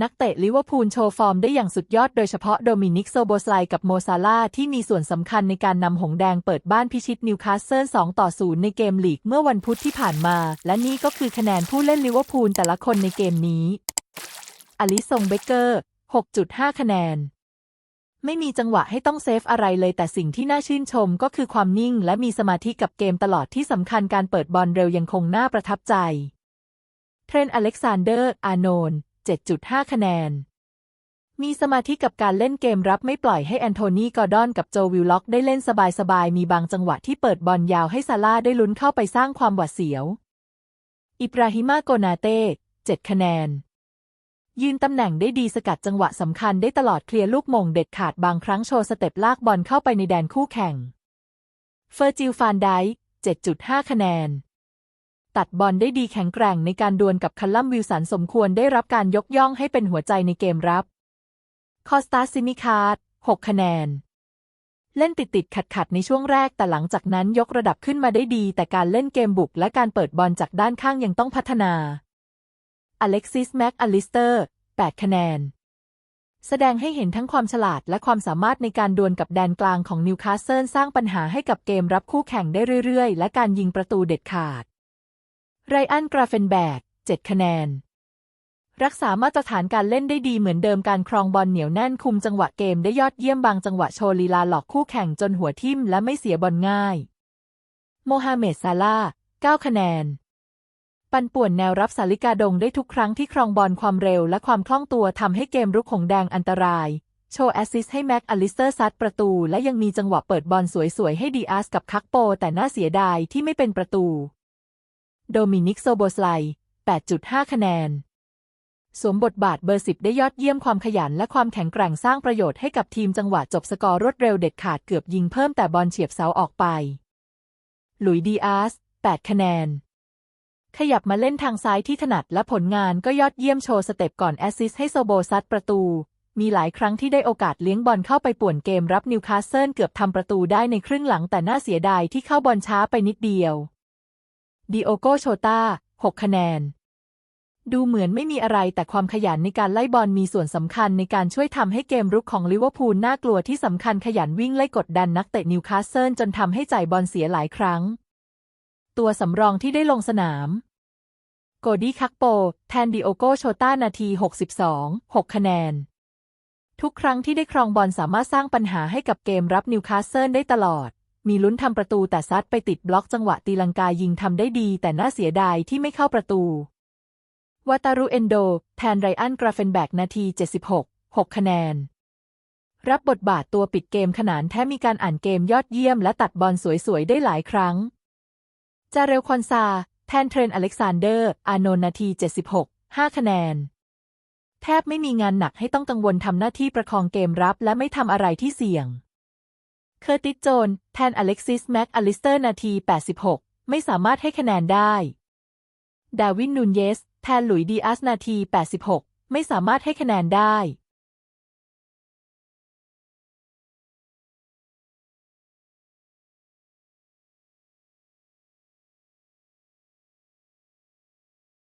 นักเตะลิเวอร์พูลโชว์ฟอร์มได้อย่างสุดยอดโดยเฉพาะโดมินิกโซโบสไลกับโมซาลาที่มีส่วนสำคัญในการนำหงแดงเปิดบ้านพิชิตนิวคาสเซิล2ต่อ 0 ในเกมลีกเมื่อวันพุธที่ผ่านมา และนี่ก็คือคะแนนผู้เล่นลิเวอร์พูลแต่ละคนในเกมนี้อลิซงเบเกอร์ 6.5 คะแนน ไม่มีจังหวะให้ต้องเซฟอะไรเลยแต่สิ่งที่น่าชื่นชมก็คือความนิ่งและมีสมาธิกับเกมตลอดที่สำคัญการเปิดบอลเร็วยังคงน่าประทับใจ เทรนอเล็กซานเดอร์ อาโนน 7.5 คะแนน มีสมาธิกับการเล่นเกมรับไม่ปล่อยให้แอนโทนีกอร์ดอนกับโจวิลล็อกได้เล่นสบายๆ มีบางจังหวะที่เปิดบอลยาวให้ซาร่าได้ลุ้นเข้าไปสร้างความหวาดเสียว อิบราฮิมาโกนาเต้ 7 คะแนน ยืนตำแหน่งได้ดีสกัดจังหวะสำคัญได้ตลอดเคลียร์ลูกมงเด็ดขาดบางครั้งโชว์สเต็ปลากบอลเข้าไปในแดนคู่แข่ง เฟอร์จิลฟานได7.5 คะแนน ตัดบอลได้ดีแข็งแกร่งในการดวลกับคัลลัมวิลสันสมควรได้รับการยกย่องให้เป็นหัวใจในเกมรับ คอสตาซิมิคาร์ด6คะแนน เล่นติดติดขัดขัดๆในช่วงแรกแต่หลังจากนั้นยกระดับขึ้นมาได้ดี แต่การเล่นเกมบุกและการเปิดบอลจากด้านข้างยังต้องพัฒนา อเล็กซิสแม็กอลิสเตอร์8คะแนน แสดงให้เห็นทั้งความฉลาดและความสามารถในการดวลกับแดนกลางของนิวคาสเซิลสร้างปัญหาให้กับเกมรับคู่แข่งได้เรื่อยๆ และการยิงประตูเด็ดขาด ไรอันกราเฟนแบก7คะแนน รักษามาตรฐานการเล่นได้ดีเหมือนเดิมการครองบอลเหนียวแน่นคุมจังหวะเกมได้ยอดเยี่ยมบางจังหวะโชว์ลีลาหลอกคู่แข่งจนหัวทิ่มและไม่เสียบอลง่าย โมฮัมเหม็ดซาลา9คะแนน ปันป่วนแนวรับสาลิกาดงได้ทุกครั้งที่ครองบอลความเร็วและความคล่องตัวทำให้เกมรุกของแดงอันตรายโชว์แอสซิสต์ให้แม็กอลิสเตอร์ซัดประตู และยังมีจังหวะเปิดบอลสวยๆ ให้ดีอาสกับคักโป แต่น่าเสียดายที่ไม่เป็นประตู โดมินิกโซโบสไล 8.5 คะแนน สวมบทบาทเบอร์สิบได้ยอดเยี่ยมความขยันและความแข็งแกร่งสร้างประโยชน์ให้กับทีมจังหวะจบสกอร์รวดเร็วเด็ดขาดเกือบยิงเพิ่มแต่บอลเฉียบเสาออกไป หลุยดีอาส 8 คะแนน ขยับมาเล่นทางซ้ายที่ถนัดและผลงานก็ยอดเยี่ยมโชว์สเต็ปก่อนแอสซิสต์ให้โซโบซัดประตู มีหลายครั้งที่ได้โอกาสเลี้ยงบอลเข้าไปป่วนเกมรับนิวคาสเซิลเกือบทำประตูได้ในครึ่งหลังแต่น่าเสียดายที่เข้าบอลช้าไปนิดเดียว ดิโอโกโชตา6 คะแนน ดูเหมือนไม่มีอะไรแต่ความขยันในการไล่บอลมีส่วนสำคัญในการช่วยทำให้เกมรุกของลิเวอร์พูลน่ากลัวที่สำคัญขยันวิ่งไล่กดดันนักเตะนิวคาสเซิลจนทำให้จ่ายบอลเสียหลายครั้ง ตัวสำรองที่ได้ลงสนาม โกดี้คักโป แทนดิโอโกโชตานาที 62 6 คะแนน ทุกครั้งที่ได้ครองบอลสามารถสร้างปัญหาให้กับเกมรับนิวคาสเซิลได้ตลอด มีลุ้นทำประตูแต่ซัดไปติดบล็อกจังหวะตีลังกายิงทำได้ดี แต่น่าเสียดายที่ไม่เข้าประตูวาตารุเอนโด แทนไรอันกราเฟนแบกนาที 76 6 คะแนน รับบทบาทตัวปิดเกมขนานแท้มีการอ่านเกมยอดเยี่ยมและตัดบอลสวยๆ ได้หลายครั้ง จาเรลคอนซา แทนเทรนอเล็กซานเดอร์ อานนนาที 76 5 คะแนน แทบไม่มีงานหนักให้ต้องกังวลทำหน้าที่ประคองเกมรับและไม่ทำอะไรที่เสี่ยง เคอร์ติสโจน แทนอเล็กซิส แม็กอลิสเตอร์นาที 86 ไม่สามารถให้คะแนนได้ ดาวินนูนเยส แทนหลุยดีอัสนาที 86 ไม่สามารถให้คะแนนได้